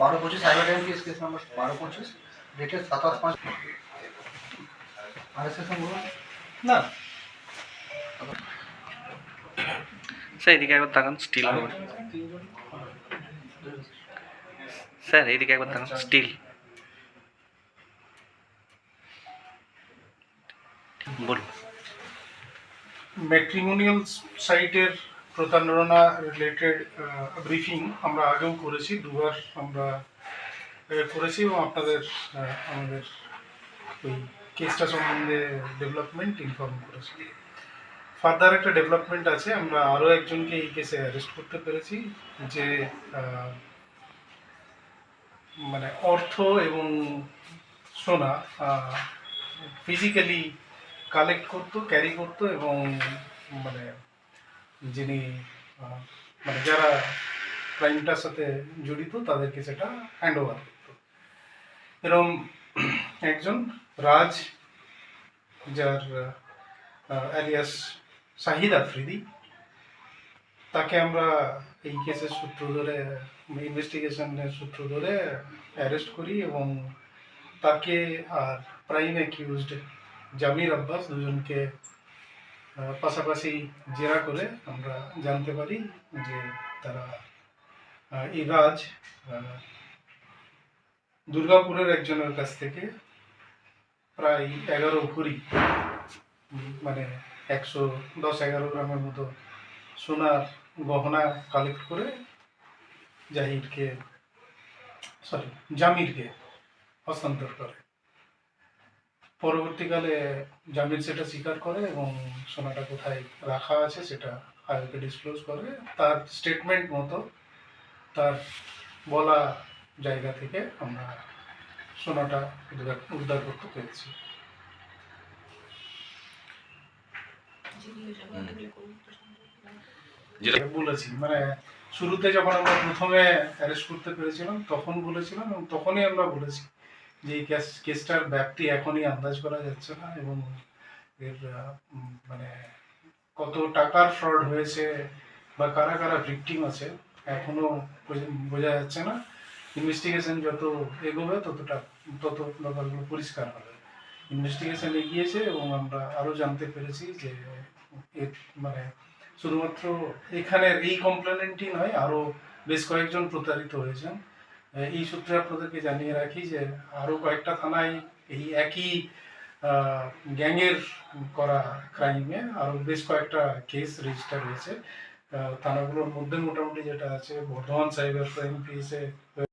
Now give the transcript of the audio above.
বারো পঁচিশ ডেটের সাতাশ পাঁচ। আর সেশন বলুন। না। স্যার এদিকে একবার তাকান স্টিল হবে স্যার এদিকে একবার তাকান স্টিল বলুন। ম্যাট্রিমোনিয়াল সাইটের প্রতারণা রিলেটেড ব্রিফিং আমরা আগেও করেছি, দুবার আমরা করেছি এবং আপনাদের আমাদের ওই কেসটা সম্বন্ধে ডেভেলপমেন্ট ইনফর্ম করেছি। ফার্দার একটা ডেভেলপমেন্ট আছে, আমরা আরও একজনকে এই কেসে অ্যারেস্ট করতে পেরেছি, যে মানে অর্থ এবং সোনা ফিজিক্যালি কালেক্ট করতো ক্যারি করতো এবং মানে যিনি মানে যারা ক্রাইমটার সাথে জড়িত, তাদেরকে সেটা হ্যান্ড ওভার করতো। এরকম একজন রাজ, যার অ্যালিয়াস শাহিদ আফ্রিদি, তাকে আমরা এই কেসের সূত্র ধরে, ইনভেস্টিগেশনের সূত্র ধরে অ্যারেস্ট করি এবং তাকে আর প্রাইম অ্যাকিউজড জামির আব্বাস দুজনকে পাশাপাশি জেরা করে আমরা জানতে পারি যে তারা এই রাজ দুর্গাপুরের একজনের কাছ থেকে প্রায় এগারো ভরি মানে একশো দশ এগারো গ্রামের মতো সোনার গহনা কালেক্ট করে জাহিরকে সরি জামিরকে হস্তান্তর করে। পরবর্তীকালে জামির সেটা স্বীকার করে এবং সোনাটা কোথায় রাখা আছে সেটা আয়োকে ডিসক্লোজ করে। তার স্টেটমেন্ট মতো তার বলা জায়গা থেকে আমরা সোনাটা উদ্ধার উদ্ধার করতে পেরেছি। যেটা বলেছি মানে শুরুতে যখন আমরা প্রথমে অ্যারেস্ট করতে পেরেছিলাম তখন বলেছিলাম এবং তখনই আমরা বলেছি। যে এই কেস, কেসটার ব্যাপ্তি এখনই আন্দাজ করা যাচ্ছে না এবং এর মানে কত টাকার ফ্রড হয়েছে বা কারা কারা ভিকটিম আছে, এখনও বোঝা- যাচ্ছে না। ইনভেস্টিগেশন যত এগোবে, ততটা, তত ব্যাপারগুলো পরিষ্কার হবে। ইনভেস্টিগেশন এগিয়েছে এবং আমরা আরও জানতে পেরেছি যে মানে শুধুমাত্র এখানের এই কমপ্লেনেন্টই নয়, আরও বেশ কয়েকজন প্রতারিত হয়েছেন। এই সূত্রে আপনাদেরকে জানিয়ে রাখি যে আরও কয়েকটা থানায় এই একই গ্যাংয়ের করা ক্রাইমে আরও বেশ কয়েকটা কেস রেজিস্টার হয়েছে। থানাগুলোর মধ্যে মোটামুটি যেটা আছে, বর্ধমান সাইবার ক্রাইম পিএসে